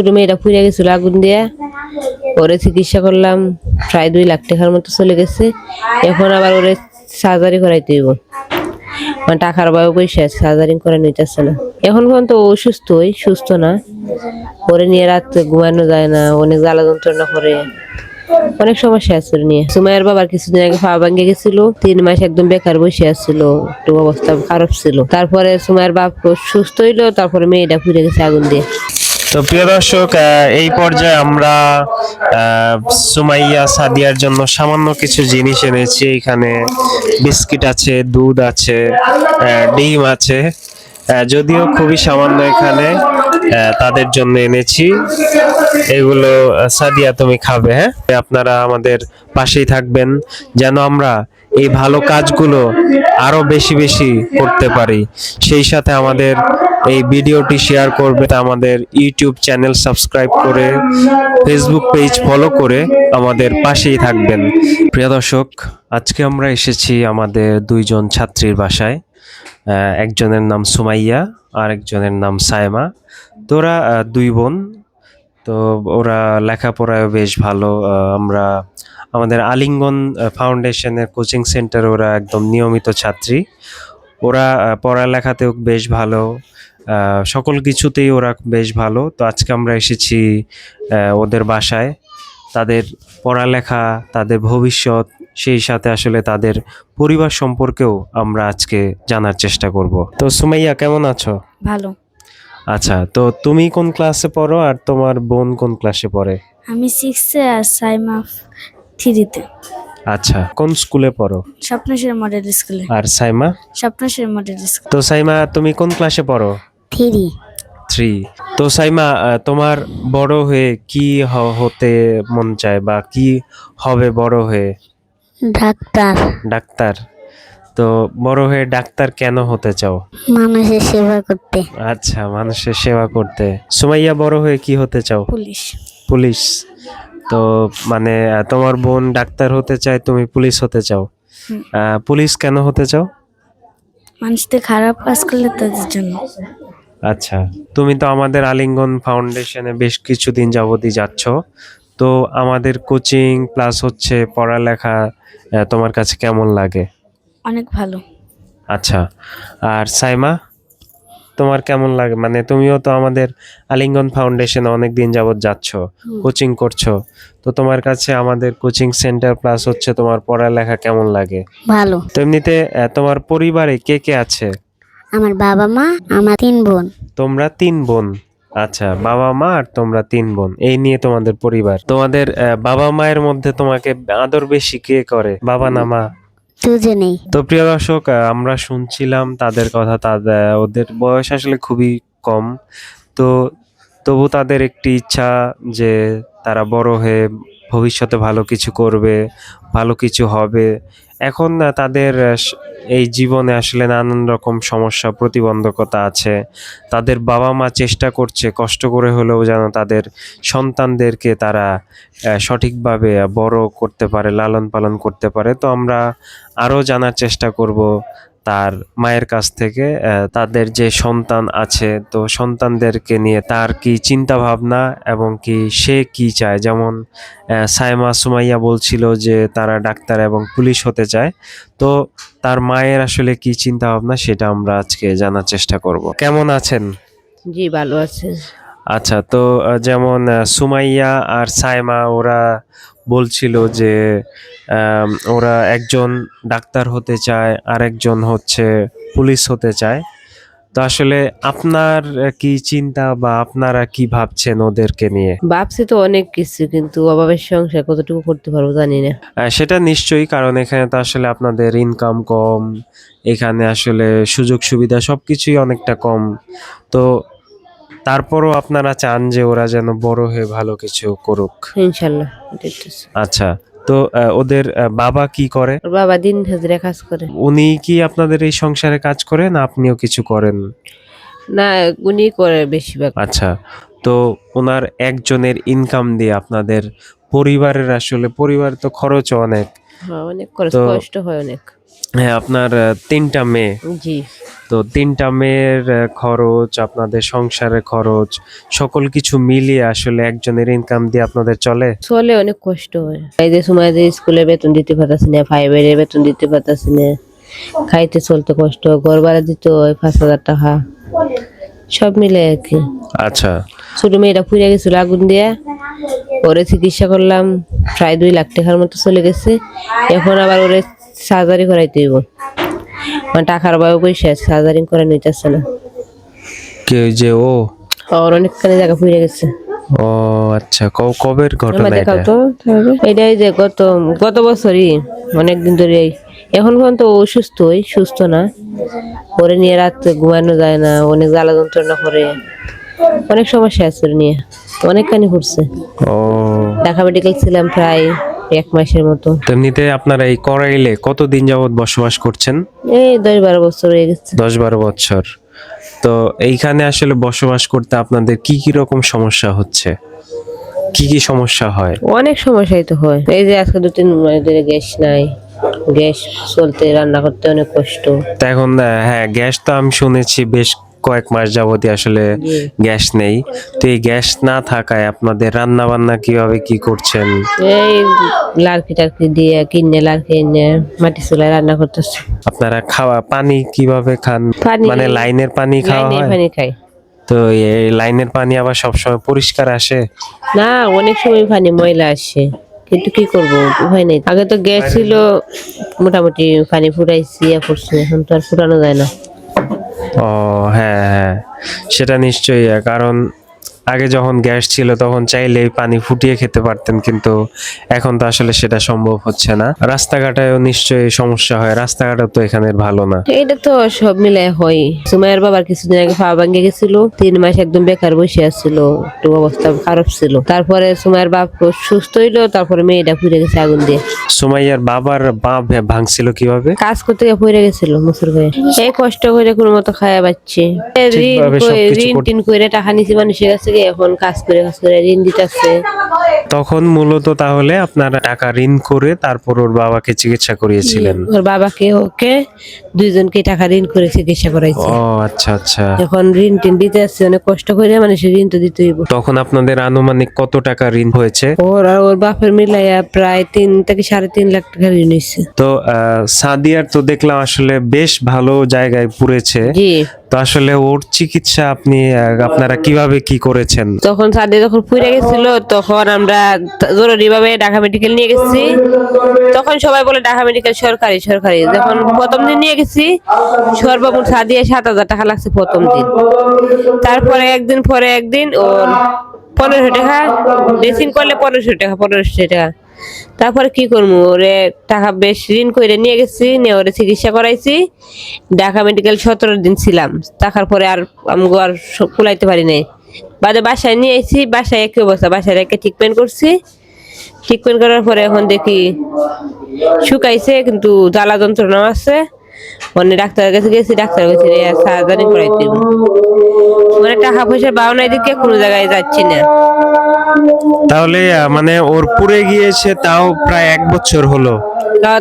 ছোট মেয়েটা পুড়ে গেছিল আগুন দিয়ে। ওরে চিকিৎসা করলাম, প্রায় দুই লাখ টাকার মতো চলে গেছে। এখন আবার ওরে সার্জারি করাইতে হইব। মানে টাকার অভাবে পয়সা করে নিতেছে না। এখন পর্যন্ত ও সুস্থই সুস্থ না। ওরে নিয়ে রাত্রে ঘুমানো যায় না অনেক জ্বালা যন্ত্রণা করে। অনেক সমস্যা আছে নিয়ে। সুমাইয়ের বাবার কিছুদিন আগে পা ভাঙ্গে গেছিল, তিন মাস একদম বেকার বসে আসছিল একটু অবস্থা খারাপ ছিল। তারপরে সুমাইয়ের বাপ সুস্থ হইল, তারপরে মেয়েটা পুড়ে গেছে আগুন দিয়ে। তো প্রিয় দর্শক এই পর্যায়ে আমরা সুমাইয়া সাদিয়ার জন্য সামান্য কিছু জিনিস এনেছি। এখানে বিস্কিট আছে, দুধ আছে ডিম আছে। যদিও খুবই সামান্য এখানে তাদের জন্য এনেছি। এগুলো সাদিয়া তুমি খাবে হ্যাঁ? আপনারা আমাদের পাশেই থাকবেন, যেন আমরা এই ভালো কাজগুলো আরও বেশি বেশি করতে পারি। সেই সাথে আমাদের এই ভিডিওটি শেয়ার করবে আমাদের ইউটিউব চ্যানেল সাবস্ক্রাইব করে ফেসবুক পেজ ফলো করে আমাদের পাশেই থাকবেন। প্রিয় দর্শক, আজকে আমরা এসেছি আমাদের দুইজন ছাত্রীর বাসায়। একজনের নাম সুমাইয়া আর একজনের নাম সায়মা। তোরা দুই বোন। তো ওরা লেখাপড়ায় বেশ ভালো আমরা আমাদের আলিঙ্গন ফাউন্ডেশনের কোচিং সেন্টার ওরা একদম নিয়মিত ছাত্রী। ওরা পড়ালেখাতেও বেশ ভালো সকল কিছুতেই ওরা বেশ ভালো। তো আজকে আমরা এসেছি ওদের বাসায়। তাদের পড়ালেখা তাদের ভবিষ্যৎ সেই সাথে আসলে তাদের পরিবার সম্পর্কেও আমরা আজকে জানার চেষ্টা করব। তো সুমাইয়া কেমন আছো? ভালো। আচ্ছা তো তুমি কোন ক্লাসে পড়ো আর তোমার বোন কোন ক্লাসে পড়ে? আমি সিক্সে আর সাইমা থ্রিতে। আচ্ছা কোন স্কুলে পড়ো? স্বপ্নশের মডেল স্কুলে। আর সাইমা? স্বপ্নশের মডেল স্কুল। তো সাইমা তুমি কোন ক্লাসে পড়ো? থ্রি। থ্রি। তো সাইমা তোমার বড় হয়ে কি হতে মন চায় বা কি হবে বড় হয়ে? ডাক্তার। ডাক্তার। তো বড় হয়ে ডাক্তার কেন হতে চাও? মানুষের সেবা করতে। আচ্ছা মানুষের সেবা করতে। সুমাইয়া বড় হয়ে কি হতে চাও? পুলিশ। পুলিশ। তো মানে তোমার বোন ডাক্তার হতে চায় তুমি পুলিশ হতে চাও। পুলিশ কেন হতে চাও? মানুষদের খারাপ কাজ করলে তাদের জন্য। আচ্ছা তুমি তো আমাদের আলিঙ্গন ফাউন্ডেশনে বেশ কিছুদিন যাবতই যাচ্ছ। তো আমাদের কোচিং প্লাস হচ্ছে পড়ালেখা তোমার কাছে কেমন লাগে? অনেক ভালো। আচ্ছা আর সাইমা? তোমার কেমন লাগে? মানে তুমিও তো আমাদের আলিঙ্গন ফাউন্ডেশনে অনেক দিন যাবত যাচ্ছ কোচিং করছ। তো তোমার কাছে আমাদের কোচিং সেন্টার প্লাস হচ্ছে তোমার পড়ালেখা কেমন লাগে? ভালো। তো এমনিতে আহ, তোমার পরিবারে কে কে আছে? আমার বাবা মা আমার তিন বোন। তোমরা তিন বোন। আচ্ছা বাবা মা আর তোমরা তিন বোন। এই নিয়ে তোমাদের পরিবার। তোমাদের আহ, বাবা মায়ের মধ্যে তোমাকে আদর বেশি কে করে? বাবা না মা? দুজনেই। তো প্রিয় দর্শক আমরা শুনছিলাম তাদের কথা তাদের ওদের বয়স আসলে খুবই কম। তো তবু তাদের একটি ইচ্ছা যে তারা বড় হয়ে ভবিষ্যতে ভালো কিছু করবে, ভালো কিছু হবে। এখন তাদের এই জীবনে আসলে নানান রকম সমস্যা, প্রতিবন্ধকতা আছে। তাদের বাবা মা চেষ্টা করছে, কষ্ট করে হলেও যেন তাদের সন্তানদেরকে তারা সঠিকভাবে বড় করতে পারে লালন পালন করতে পারে। তো আমরা আরও জানার চেষ্টা করব তার মায়ের কাছ থেকে তাদের যে সন্তান আছে, তো সন্তানদেরকে নিয়ে তার কি চিন্তা ভাবনা এবং কি সে কি চায়? যেমন সাইমা সুমাইয়া বলছিল যে তারা ডাক্তার এবং পুলিশ হতে চায়। তো তার মায়ের আসলে কি চিন্তা ভাবনা সেটা আমরা আজকে জানার চেষ্টা করব। কেমন আছেন? জি, ভালো আছে। আচ্ছা তো যেমন সুমাইয়া আর সাইমা ওরা বলছিল যে ওরা একজন ডাক্তার হতে চায় আর একজন হচ্ছে পুলিশ হতে চায়। তো আসলে আপনার কি চিন্তা বা আপনারা কি ভাবছেন ওদেরকে নিয়ে? ভাবছি তো অনেক কিছু কিন্তু অভাবের সংসার কতটুকু করতে পারব জানি না। সেটা নিশ্চয়ই কারণ এখানে তো আসলে আপনাদের ইনকাম কম এখানে আসলে সুযোগ সুবিধা সবকিছুই অনেকটা কম। তো তারপরও আপনারা চান যে ওরা যেন বড় হয়ে ভালো কিছু করুক। ইনশাল্লাহ আচ্ছা তো ওদের বাবা কি করে? বাবা দিন হাজিরা কাজ করে। উনি কি আপনাদের এই সংসারে কাজ করেন আপনিও কিছু করেন? না উনি করে বেশিরভাগ। আচ্ছা তো ওনার একজনের ইনকাম দিয়ে আপনাদের পরিবারের আসলে পরিবার তো খরচ অনেক। হ্যাঁ, অনেক খরচ কষ্ট হয় অনেক। হ্যাঁ আপনার তিনটা মেয়ে। জি। তো তিনটা মেয়ের খরচ আপনাদের সংসারের খরচ সকল কিছু মিলিয়ে আসলে একজনের ইনকাম দিয়ে আপনাদের চলে? চলে অনেক কষ্ট হয়। এই যে সময় যে স্কুলে বেতন দিতে পারতাছি না ফাইভের বেতন দিতে পারতাছি না। খাইতে চলতে কষ্ট ঘর ভাড়া দিতে হয় পাঁচ হাজার টাকা। সব মিলে আর কি। আচ্ছা। ছোট মেয়েটা পুড়ে গেছিল আগুন দিয়ে ওরে চিকিৎসা করলাম প্রায় দুই লাখ টাকার মতো চলে গেছে। এখন আবার ওরে সার্জারি করাইতে হইব। মানে টাকার অভাবে পয়সা সার্জারি করে নিতেছে না। কে যে ও? ওর অনেকখানি জায়গা পুড়ে গেছে। ও আচ্ছা কবের ঘটনা এটা। এটাই যে গত গত বছরই অনেকদিন ধরে এখন পর্যন্ত ও সুস্থ ওই সুস্থ না। ওরে নিয়ে রাত ঘুমানো যায় না অনেক জ্বালা যন্ত্রণা করে। অনেক সমস্যা আছে নিয়ে অনেকখানি ঘুরছে। ও। ঢাকা মেডিকেল ছিলাম প্রায় এক মাসের মতো। তেমনিতে আপনারা এই করাইলে কতদিন যাবত বসবাস করছেন? এই দশ বারো বছর হয়ে গেছে। দশ বারো বছর। তো এইখানে আসলে বসবাস করতে আপনাদের কি কি রকম সমস্যা হচ্ছে? কি কি সমস্যা হয়? অনেক সমস্যাই তো হয়। এই যে আজকে দু তিন মাস ধরে গ্যাস নাই। গ্যাস চলতে রান্না করতে অনেক কষ্ট। তো এখন হ্যাঁ গ্যাস তো আমি শুনেছি বেশ কয়েক মাস যাবতই আসলে গ্যাস নেই। তো এই গ্যাস না থাকায় আপনাদের রান্না বান্না কীভাবে কি করছেন? এই লাড়কি টার্কি দিয়ে কিনে লাড়কি এনে মাটি চুলায় রান্না করতেছে। আপনারা খাওয়া পানি কীভাবে খান? মানে লাইনের পানি খাওয়া লাইনের হয়? পানি খাই। তো এই লাইনের পানি আবার সবসময় পরিষ্কার আসে? না অনেক সময় পানি ময়লা আসে। কিন্তু কি করব? উপায় নেই। আগে তো গ্যাস ছিল মোটামুটি পানি ফুটাইছি করছি। এখন তো আর ফুটানো যায় না। ও হ্যাঁ হ্যাঁ। সেটা নিশ্চয়ই কারণ আগে যখন গ্যাস ছিল তখন চাইলেই পানি ফুটিয়ে খেতে পারতেন কিন্তু এখন তো আসলে সেটা সম্ভব হচ্ছে না। রাস্তাঘাটেও নিশ্চয়ই সমস্যা হয় রাস্তাঘাটও তো এখানের ভালো না। এটা তো সব মিলে হয়। সুমাইয়ের বাবার কিছুদিন আগে পা ভাঙ্গে গেছিল তিন মাস একদম বেকার বসে আসছিল একটু অবস্থা খারাপ ছিল। তারপরে সুমাইয়ের বাপ সুস্থ হইল তারপরে মেয়েটা পুড়ে গেছে আগুন দিয়ে। সুমাইয়ার বাবার বাপ ভাঙছিল কীভাবে? কাজ করতে গিয়ে পড়ে গেছিল মুসুর ভাই। এই কষ্ট করে কোনো মতো খায়া পাচ্ছে ঋণ ঋণ টিন করে টাকা নিছি মানুষের কাছে এখন কাজ করে কাজ করে ঋণ দিতেছে। তখন মূলত তাহলে আপনারা টাকা ঋণ করে তারপর ওর বাবাকে চিকিৎসা করিয়েছিলেন। ওর বাবাকে ওকে দুইজনকে টাকা ঋণ করে চিকিৎসা করাইছে। ও আচ্ছা আচ্ছা। এখন ঋণ টিন দিতে আসছে অনেক কষ্ট করে মানুষের ঋণ তো দিতে হইব তখন আপনাদের আনুমানিক কত টাকা ঋণ হয়েছে? ওর আর ওর বাপের মিলাইয়া প্রায় তিন থেকে সাড়ে তিন লাখ টাকা ঋণ হয়েছে। তো আহ, সাদিয়ার তো দেখলাম আসলে বেশ ভালো জায়গায় পুড়েছে। জি। তো আসলে ওর চিকিৎসা আপনি আহ, আপনারা কীভাবে কি করেছেন? তখন সাদে যখন পুড়ে গেছিল, তখন আমরা জরুরি ভাবে ঢাকা মেডিকেল নিয়ে গেছি। তখন সবাই বলে ঢাকা মেডিকেল সরকারি সরকারি। যখন প্রথম দিন নিয়ে গেছি, সর্বমোট সাদিয়ে সাত হাজার টাকা লাগছে প্রথম দিন। তারপরে একদিন পরে একদিন ওর পনেরোশো টাকা ড্রেসিং করলে পনেরোশো টাকা পনেরোশো টাকা। তারপরে কি করব? ওরে টাকা বেশ ঋণ করে নিয়ে গেছি, নিয়ে ওরে চিকিৎসা করাইছি। ঢাকা মেডিকেল সতেরো দিন ছিলাম। টাকার পরে আর আমি আর কুলাইতে পারি নাই বাদে বাসায় নিয়ে এসেছি বাসায় একই অবস্থা, বাসায় রেখে ট্রিটমেন্ট করছি। ট্রিটমেন্ট করার পরে এখন দেখি শুকাইছে, কিন্তু জ্বালা যন্ত্রণা আছে। মানে ডাক্তারের কাছে গেছি ডাক্তার কাছে সার্জারি করাইতে হবে। মানে টাকা পয়সা বাউনাই দিকে কোনো জায়গায় যাচ্ছি না। তাহলে মানে ওর পুড়ে গিয়েছে, তাও প্রায় এক বছর হলো।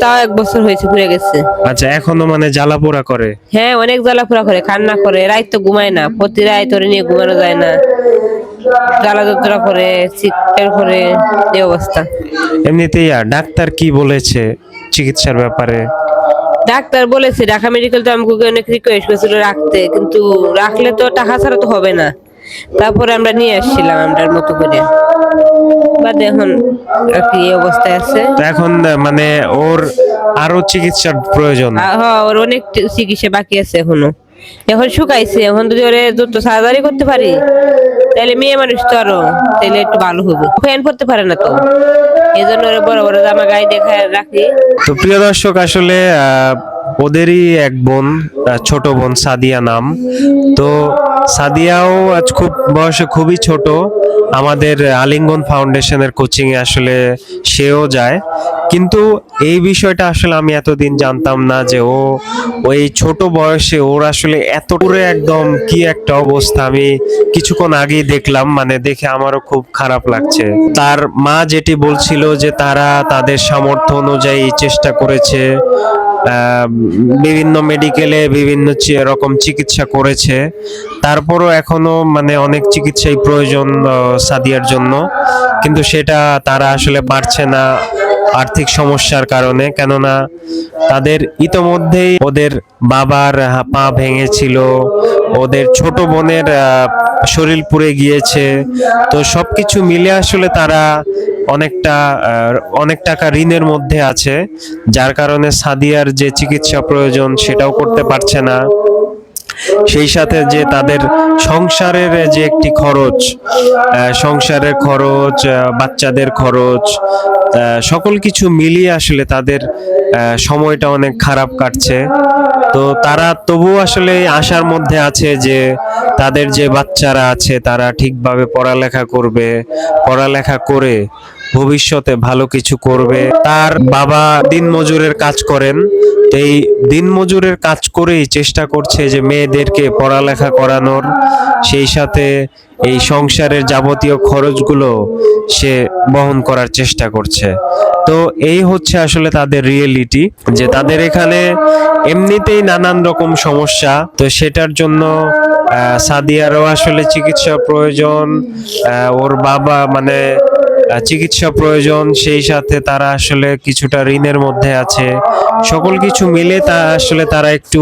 তাও- এক বছর হয়েছে পুড়ে গেছে। আচ্ছা এখনও মানে জ্বালা পোড়া করে? হ্যাঁ অনেক জ্বালাফোড়া করে কান্না করে রাত তো ঘুমায় না প্রতি রাত ওরে নিয়ে ঘুমানো যায় না। জ্বালা যন্ত্রণা করে চিৎকার করে এই অবস্থা। এমনিতেই আর ডাক্তার কি বলেছে চিকিৎসার ব্যাপারে? ডাক্তার বলেছে ঢাকা মেডিকেল তো আমাকে অনেক রিকোয়েস্ট করেছিল রাখতে কিন্তু রাখলে তো টাকা ছাড়া তো হবে না। তারপরে আমরা নিয়ে আসছিলাম আমরার মতো করে। বাদে এখন আর কি এই অবস্থায় আছে। এখন মানে ওর আরও চিকিৎসার প্রয়োজন। হ্যাঁ ওর অনেক চিকিৎসা বাকি আছে এখনও। এখন শুকাইছে এখন যদি ওরে দ্রুত সার্জারি করতে পারি তাহলে মেয়ে মানুষ তো আরও তাহলে একটু ভালো হবে। ফ্যান পড়তে পারে না তো। এই জন্য ওরে বড় বড় জামা গায়ে দেখা রাখি। তো প্রিয় দর্শক আসলে আহ, ওদেরই এক বোন ছোট বোন সাদিয়া নাম। তো সাদিয়াও আজ খুব, বয়সে খুবই ছোট। আমাদের আলিঙ্গন ফাউন্ডেশনের কোচিং এ আসলে সেও যায়। কিন্তু এই বিষয়টা আসলে আমি এতদিন জানতাম না যে ও ওই ছোট বয়সে ওর আসলে এত পুরো একদম কি একটা অবস্থা। আমি কিছুক্ষণ আগেই দেখলাম মানে দেখে আমারও খুব খারাপ লাগছে। তার মা যেটি বলছিল যে তারা তাদের সামর্থ্য অনুযায়ী চেষ্টা করেছে। বিভিন্ন মেডিকেলে বিভিন্ন রকম চিকিৎসা করেছে। তারপরও এখনও মানে অনেক চিকিৎসাই প্রয়োজন সাদিয়ার জন্য। কিন্তু সেটা তারা আসলে পারছে না আর্থিক সমস্যার কারণে। কেননা তাদের ইতোমধ্যেই ওদের বাবার পা ভেঙেছিল ওদের ছোট বোনের শরীর পুড়ে গিয়েছে। তো সব কিছু মিলে আসলে তারা অনেকটা অনেক টাকা ঋণের মধ্যে আছে। যার কারণে সাদিয়ার যে চিকিৎসা প্রয়োজন সেটাও করতে পারছে না। সেই সাথে যে তাদের সংসারের যে একটি খরচ সংসারের খরচ বাচ্চাদের খরচ সকল কিছু মিলিয়ে আসলে তাদের সময়টা অনেক খারাপ কাটছে। তো তারা তবুও আসলে আশার মধ্যে আছে যে তাদের যে বাচ্চারা আছে, তারা ঠিকভাবে পড়ালেখা করবে, পড়ালেখা করে ভবিষ্যতে ভালো কিছু করবে। তার বাবা দিনমজুরের কাজ করেন এই দিনমজুরের কাজ করেই চেষ্টা করছে যে মেয়েদেরকে পড়ালেখা করানোর। সেই সাথে এই সংসারের যাবতীয় খরচগুলো সে বহন করার চেষ্টা করছে। তো এই হচ্ছে আসলে তাদের রিয়েলিটি যে তাদের এখানে এমনিতেই নানান রকম সমস্যা। তো সেটার জন্য সাদিয়ারও আসলে চিকিৎসা প্রয়োজন ওর বাবা মানে চিকিৎসা প্রয়োজন, সেই সাথে তারা আসলে কিছুটা ঋণের মধ্যে আছে। সকল কিছু মিলে তা আসলে তারা একটু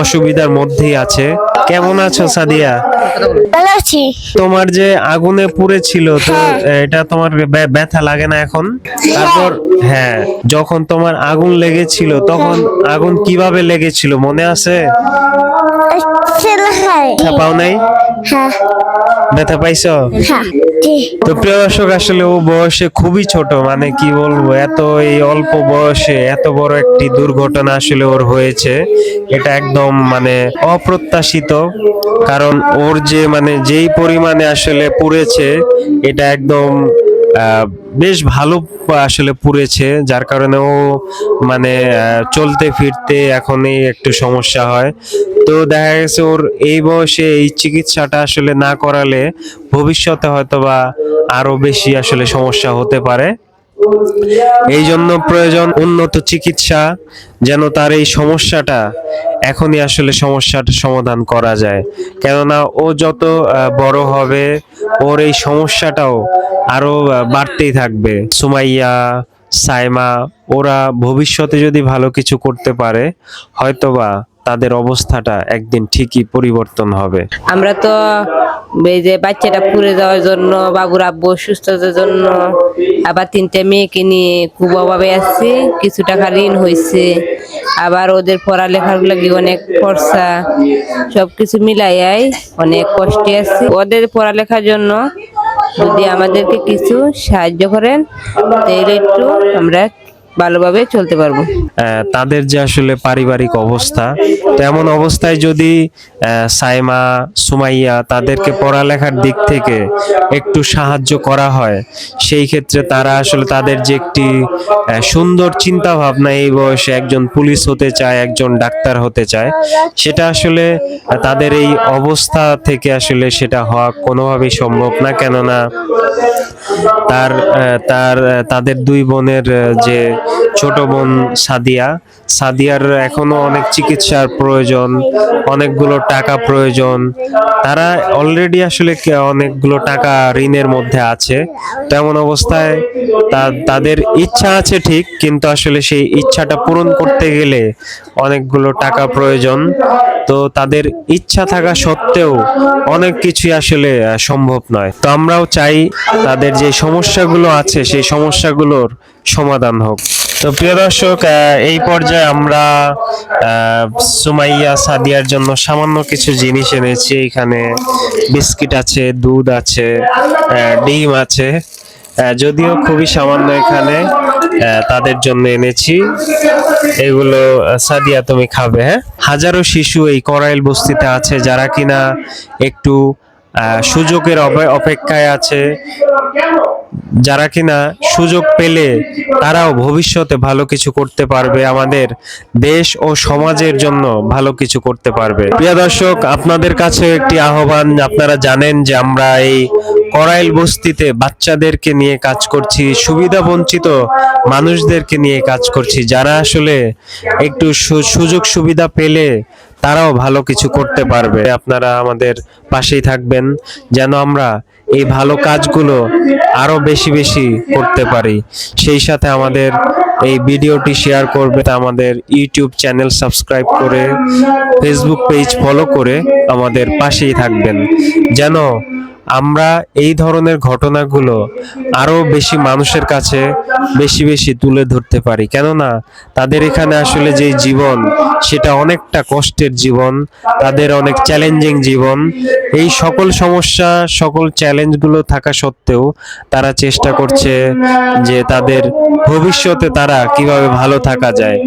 অসুবিধার মধ্যেই আছে। কেমন আছো সাদিয়া? ভালো আছি। তোমার যে আগুনে পুড়েছিল তো এটা তোমার ব্যথা লাগে না এখন? তারপর হ্যাঁ যখন তোমার আগুন লেগেছিল তখন আগুন কীভাবে লেগেছিল মনে আছে? ছেলে ব্যথা পাও নাই? হ্যাঁ। ব্যথা পাইছো? হ্যাঁ তো প্রিয় দর্শক আসলে ও বয়সে খুবই ছোট মানে কি বলব এত এই অল্প বয়সে এত বড় একটি দুর্ঘটনা আসলে ওর হয়েছে। এটা একদম মানে অপ্রত্যাশিত, কারণ ওর যে মানে যেই পরিমাণে আসলে পুড়েছে, এটা একদম বেশ ভালো আসলে পুড়েছে, যার কারণে ও মানে চলতে ফিরতে এখনই একটু সমস্যা হয়। তো দেখা গেছে ওর এই বয়সে এই চিকিৎসাটা আসলে না করালে ভবিষ্যতে হয়তোবা আরও বেশি আসলে সমস্যা হতে পারে। এই জন্য প্রয়োজন উন্নত চিকিৎসা যেন তার এই সমস্যাটা এখনই আসলে সমস্যাটা সমাধান করা যায়। কেননা ও যত বড় হবে, ওর এই সমস্যাটাও আরও বাড়তেই থাকবে। সুমাইয়া, সাইমা, ওরা ভবিষ্যতে যদি ভালো কিছু করতে পারে, হয়তোবা তাদের অবস্থাটা একদিন ঠিকই পরিবর্তন হবে। আমরা তো এই যে বাচ্চাটা পুড়ে যাওয়ার জন্য, বাবুর আব্বু অসুস্থতার জন্য আবার তিনটে মেয়েকে নিয়ে খুব অভাবে আসছি কিছু টাকা ঋণ হয়েছে। আবার ওদের পড়ালেখার লাগি অনেক খরচা সব সবকিছু মিলাইয়াই অনেক কষ্টে আছি। ওদের পড়ালেখার জন্য যদি আমাদেরকে কিছু সাহায্য করেন তাহলে একটু আমরা ভালোভাবে চলতে পারব। তাদের যে আসলে পারিবারিক অবস্থা, তেমন অবস্থায় যদি সাইমা, সুমাইয়া তাদেরকে পড়ালেখার দিক থেকে একটু সাহায্য করা হয়, সেই ক্ষেত্রে তারা আসলে তাদের যে একটি সুন্দর চিন্তা ভাবনা এই বয়সে একজন পুলিশ হতে চায়, একজন ডাক্তার হতে চায়, সেটা আসলে তাদের এই অবস্থা থেকে আসলে সেটা হওয়া কোনোভাবেই সম্ভব না। কেননা তার তার তাদের দুই বোনের যে ছোট বোন সাদিয়া। সাদিয়ার এখনও অনেক চিকিৎসার প্রয়োজন, অনেকগুলো টাকা প্রয়োজন। তারা অলরেডি আসলে অনেকগুলো টাকা ঋণের মধ্যে আছে। তেমন অবস্থায় তা- তাদের ইচ্ছা আছে ঠিক, কিন্তু আসলে সেই ইচ্ছাটা পূরণ করতে গেলে অনেকগুলো টাকা প্রয়োজন। তো তাদের ইচ্ছা থাকা সত্ত্বেও অনেক কিছুই আসলে সম্ভব নয়। তো আমরাও চাই তাদের যে সমস্যাগুলো আছে, সেই সমস্যাগুলোর সমাধান হোক। তো প্রিয় দর্শক এই পর্যায়ে আমরা সুমাইয়া সাদিয়ার জন্য সামান্য কিছু জিনিস এনেছি। এখানে বিস্কিট আছে, দুধ আছে ডিম আছে। যদিও খুবই সামান্য এখানে তাদের জন্য এনেছি। এগুলো সাদিয়া তুমি খাবে হ্যাঁ? হাজারো শিশু এই করাইল বস্তিতে আছে, যারা কিনা একটু সুযোগের অপে- অপেক্ষায় আছে। যারা কিনা সুযোগ পেলে তারাও ভবিষ্যতে ভালো কিছু করতে পারবে, আমাদের দেশ ও সমাজের জন্য ভালো কিছু করতে পারবে। প্রিয় দর্শক, আপনাদের কাছে একটি আহ্বান, আপনারা জানেন যে আমরা এই করাইল বস্তিতে বাচ্চাদেরকে নিয়ে কাজ করছি, সুবিধা বঞ্চিত মানুষদেরকে নিয়ে কাজ করছি, যারা আসলে একটু সুযোগ সুবিধা পেলে তারাও ভালো কিছু করতে পারবে। আপনারা আমাদের পাশেই থাকবেন, যেন আমরা এই ভালো কাজগুলো আরও বেশি বেশি করতে পারি। সেই সাথে আমাদের এই ভিডিওটি শেয়ার করবে আমাদের ইউটিউব চ্যানেল সাবস্ক্রাইব করে ফেসবুক পেজ ফলো করে আমাদের পাশেই থাকবেন। যেন আমরা এই ধরনের ঘটনাগুলো আরও বেশি মানুষের কাছে বেশি বেশি তুলে ধরতে পারি। কেননা তাদের এখানে আসলে যে জীবন, সেটা অনেকটা কষ্টের জীবন, তাদের অনেক চ্যালেঞ্জিং জীবন। এই সকল সমস্যা, সকল চ্যালেঞ্জগুলো থাকা সত্ত্বেও তারা চেষ্টা করছে যে তাদের ভবিষ্যতে তারা কীভাবে ভালো থাকা যায়।